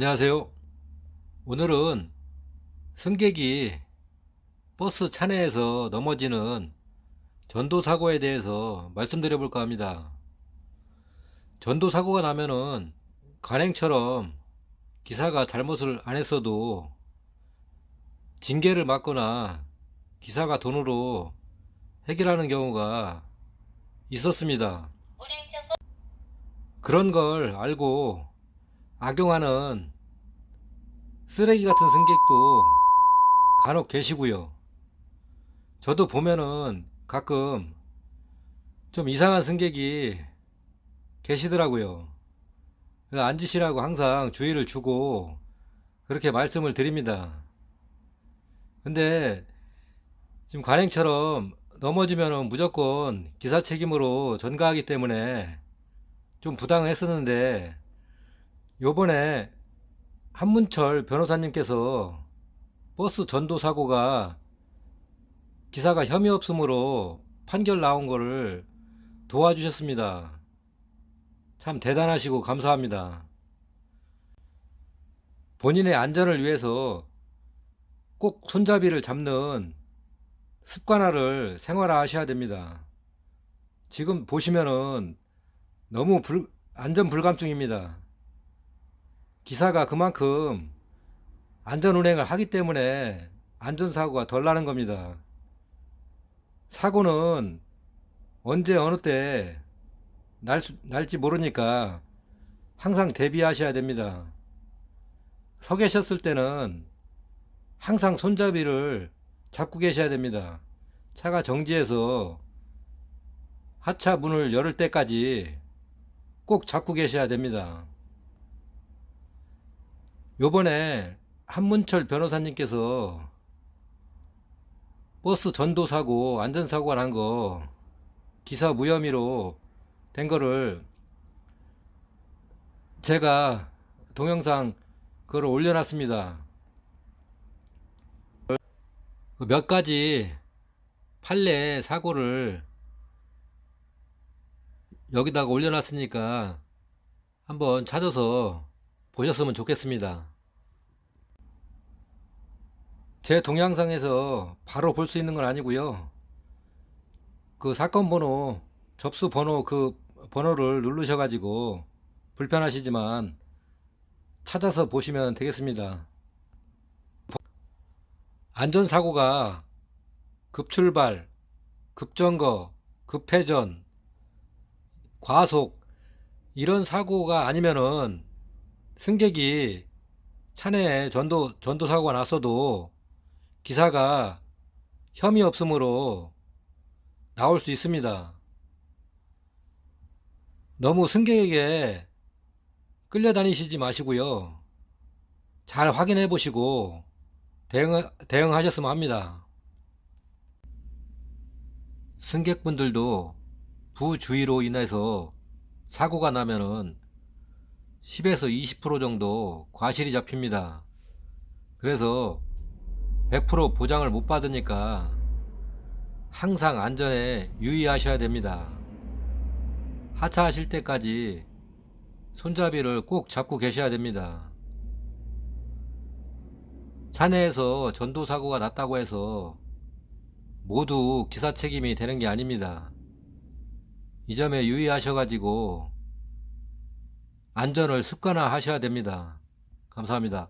안녕하세요. 오늘은 승객이 버스 차내에서 넘어지는 전도사고에 대해서 말씀드려 볼까 합니다. 전도사고가 나면은 관행처럼 기사가 잘못을 안 했어도 징계를 맞거나 기사가 돈으로 해결하는 경우가 있었습니다. 그런 걸 알고 악용하는 쓰레기 같은 승객도 간혹 계시고요. 저도 보면은 가끔 좀 이상한 승객이 계시더라고요. 앉으시라고 항상 주의를 주고 그렇게 말씀을 드립니다. 근데 지금 관행처럼 넘어지면은 무조건 기사 책임으로 전가하기 때문에 좀 부당했었는데 요번에 한문철 변호사님께서 버스 전도 사고가 기사가 혐의 없음으로 판결 나온 거를 도와주셨습니다. 참 대단하시고 감사합니다. 본인의 안전을 위해서 꼭 손잡이를 잡는 습관화를 생활화하셔야 됩니다. 지금 보시면은 너무 불, 안전 불감증입니다. 기사가 그만큼 안전 운행을 하기 때문에 안전사고가 덜 나는 겁니다. 사고는 언제 어느 때 날, 수- 날지 모르니까 항상 대비하셔야 됩니다. 서 계셨을 때는 항상 손잡이를 잡고 계셔야 됩니다. 차가 정지해서 하차 문을 열을 때까지 꼭 잡고 계셔야 됩니다. 요번에 한문철 변호사님께서 버스 전도사고, 안전사고가 난 거, 기사 무혐의로 된 거를 제가 동영상 그걸 올려놨습니다. 그몇 가지 판례 사고를 여기다가 올려놨으니까 한번 찾아서 보셨으면 좋겠습니다. 제 동영상에서 바로 볼 수 있는 건 아니고요. 그 사건 번호, 접수 번호 그 번호를 누르셔가지고 불편하시지만 찾아서 보시면 되겠습니다. 안전사고가 급출발, 급정거, 급회전, 과속 이런 사고가 아니면은 승객이 차내에 전도 전도 사고가 났어도 기사가 혐의 없으므로 나올 수 있습니다. 너무 승객에게 끌려다니시지 마시고요. 잘 확인해 보시고 대응, 대응하셨으면 합니다. 승객분들도 부주의로 인해서 사고가 나면은 10에서 20% 정도 과실이 잡힙니다. 그래서 100% 보장을 못 받으니까 항상 안전에 유의하셔야 됩니다. 하차하실 때까지 손잡이를 꼭 잡고 계셔야 됩니다. 차내에서 전도 사고가 났다고 해서 모두 기사 책임이 되는 게 아닙니다. 이 점에 유의하셔가지고 안전을 습관화 하셔야 됩니다. 감사합니다.